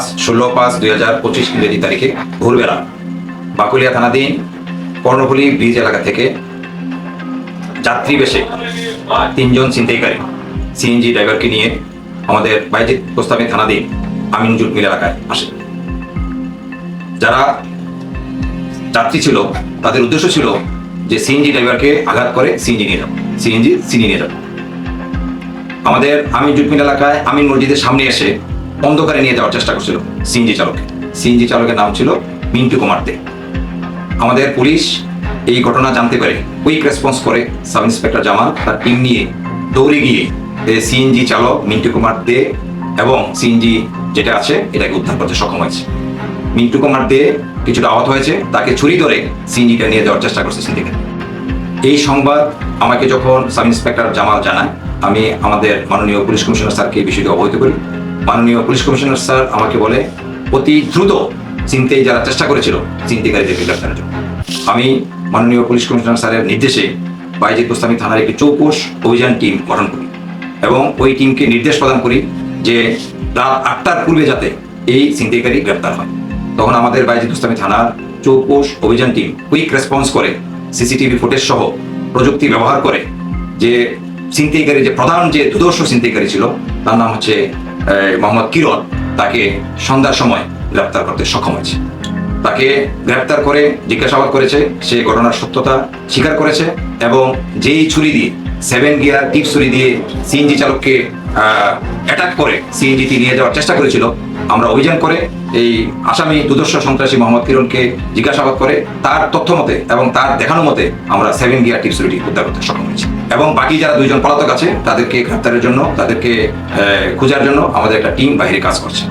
আজ ষোলো পাঁচ দুই হাজার পঁচিশ ইংরেজি তারিখে ভোরবেলা বাকুলিয়া থানাধীন কর্ণফুলী ব্রিজ এলাকা থেকে যাত্রী বেশে তিনজন ছিনতাইকারী, সিএনজি ড্রাইভারকে নিয়ে আমাদের বাইজিৎ প্রস্তাবিত থানাধীন আমিন জুট মিল এলাকায় আসে। যারা যাত্রী ছিল, তাদের উদ্দেশ্য ছিল যে সিএনজি ড্রাইভারকে আঘাত করে সিএনজি নিয়ে যাব সিএনজি চিনি নিয়ে যাব আমাদের আমিন জুটমিল এলাকায় আমিন মসজিদের সামনে এসে অন্ধকারে নিয়ে যাওয়ার চেষ্টা করছিল সিএনজি চালক সিএনজি চালকের নাম ছিল মিন্টু কুমার দে। আমাদের পুলিশ এই ঘটনা জানতে পারে কুইক রেসপন্স করে সাব ইন্সপেক্টর জামাল তার টিম নিয়ে দৌড়ে গিয়ে সিএনজি চালক মিন্টু কুমার দে এবং সিএনজি যেটা আছে এটাকে উদ্ধার করতে সক্ষম হয়েছে। মিন্টু কুমার দে কিছুটা আহত হয়েছে, তাকে ছুরি ধরে সিএনজিটা নিয়ে যাওয়ার চেষ্টা করছে সিন্ডিকেট এই সংবাদ আমাকে যখন সাব ইন্সপেক্টর জামাল জানায়, আমি আমাদের মাননীয় পুলিশ কমিশনার স্যারকে এই বিষয়টি অবহিত করি। মাননীয় পুলিশ কমিশনার স্যার আমাকে বলে, অতি দ্রুত চিনতে যারা চেষ্টা করেছিল চিন্তিকারীদেরকে গ্রেফতারের জন্য। আমি মাননীয় পুলিশ কমিশনার স্যারের নির্দেশে বাইজিৎ গোস্বামী থানার একটি চৌকোষ অভিযান টিম গঠন করি এবং ওই টিমকে নির্দেশ প্রদান করি যে রাত আটটার পূর্বে যাতে এই ছিনতাইকারী গ্রেপ্তার হয়। তখন আমাদের বাইজিৎ গোস্বামী থানার চৌকোষ অভিযান টিম কুইক রেসপন্স করে, সিসিটিভি ফুটেজ সহ প্রযুক্তি ব্যবহার করে যে ছিনতাইকারী যে প্রধান যে দুদর্শ ছিনতাইকারী ছিল, তার নাম হচ্ছে মোহাম্মদ কিরণ তাকে সন্ধ্যার সময় গ্রেপ্তার করতে সক্ষম হয়েছে। তাকে গ্রেপ্তার করে জিজ্ঞাসাবাদ করেছে, সে ঘটনার সত্যতা স্বীকার করেছে এবং যেই ছুরি দিয়ে সেভেন গিয়ার টিপ ছুরি দিয়ে সিএনজি চালককে অ্যাটাক করে সিএনজিটি নিয়ে যাওয়ার চেষ্টা করেছিল। আমরা অভিযান করে এই আসামি দুদর্শ সন্ত্রাসী মোহাম্মদ কিরণকে জিজ্ঞাসাবাদ করে তার তথ্য মতে এবং তার দেখানো মতে আমরা সেভেন গিয়ার টিপ ছুরিটি উদ্ধার করতে সক্ষম হয়েছি। এবং বাকি যারা দুইজন পলাতক আছে, তাদেরকে গ্রেপ্তারের জন্য, তাদেরকে খোঁজার জন্য আমাদের একটা টিম বাইরে কাজ করছে।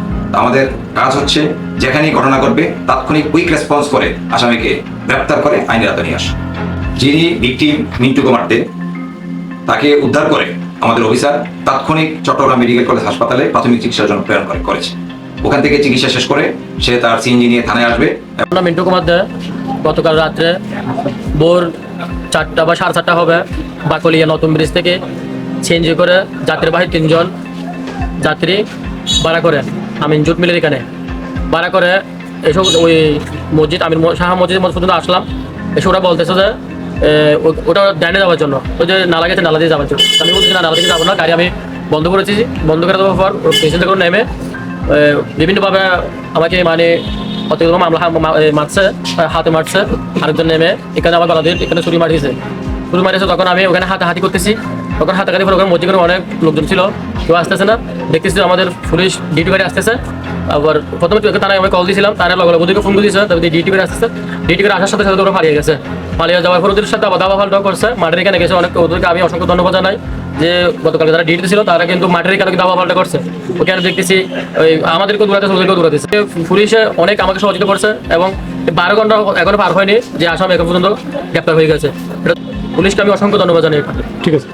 আমাদের কাজ হচ্ছে যেখানেই ঘটনা ঘটবে, তাৎক্ষণিক কুইক রেসপন্স করে আসামিকে গ্রেপ্তার করে আইনের আওতায় নিয়ে আসা। যিনি ভিকটিম মিন্টু কুমার দে তাকে উদ্ধার করে আমাদের অফিসার তাৎক্ষণিক চট্টগ্রাম মেডিকেল কলেজ হাসপাতালে প্রাথমিক চিকিৎসার জন্য প্রেরণ করে করেছে। ওখান থেকে চিকিৎসা শেষ করে সে তার সিএনজি নিয়ে থানায় আসবে। আমরা মিন্টু কুমার গতকাল রাত্রে ভোর চারটা বা সাড়ে চারটা হবে বাকলিয়া নতুন ব্রিজ থেকে চেঞ্জ করে যাত্রীবাহী তিনজন যাত্রী ভাড়া করে আমিন জুট মিলের এখানে। ভাড়া করে এসব ওই মসজিদ, আমিন ম- শাহ মসজিদ পর্যন্ত আসলাম। এসব ওরা বলতেছে যে ওটা ডাইনে যাওয়ার জন্য। ওই যে নালা গেছে, নালা দিয়ে যাওয়ার জন্য। আমি বলছি না, নালা থেকে যাব না, গাড়ি আমি বন্ধ করেছি। বন্ধ করে দেওয়ার পর পেছন থেকে নেমে বিভিন্নভাবে আমাকে মানে অতিরিক্ত মামলা মারছে হাতে মারছে, আরেকজন নেমে, এখানে আমার গলা দিয়ে এখানে ছুরি মারিয়েছে। ছুরি মারিয়েছে তখন আমি ওখানে হাতে হাতি করতেছি। তখন হাতাকাতি করে ওখানে মজি করে অনেক লোকজন ছিল, কেউ আসতেছে না। দেখতেছি আমাদের পুলিশ ডিউটি গাড়ি আসতেছে। আবার প্রথমে তারা আমি কল দিয়েছিলাম তারা লগে লগে ফোন করে দিয়েছে, তারপর ডিউটি করে আসতেছে। ডিউটি করে আসার সাথে সাথে ওরা পালিয়ে গেছে। পালিয়ে যাওয়ার ওদের সাথে দাবা ফালটাও করছে। মাঠের এখানে গেছে অনেক ওদেরকে আমি অসংখ্য ধন্যবাদ জানাই যে গতকাল যারা ডিউটি ছিল তারা কিন্তু মাঠের এখানে দাবা ফালটা করছে। ওখানে দেখতেছি, ওই আমাদেরকে দূরাতে ওদেরকেও দূরাতেছে পুলিশে অনেক আমাকে সহযোগিতা করছে এবং বারো ঘণ্টা এখনও পার হয়নি যে আসাম এখন পর্যন্ত গ্রেপ্তার হয়ে গেছে। পুলিশকে আমি অসংখ্য ধন্যবাদ জানাই ঠিক আছে।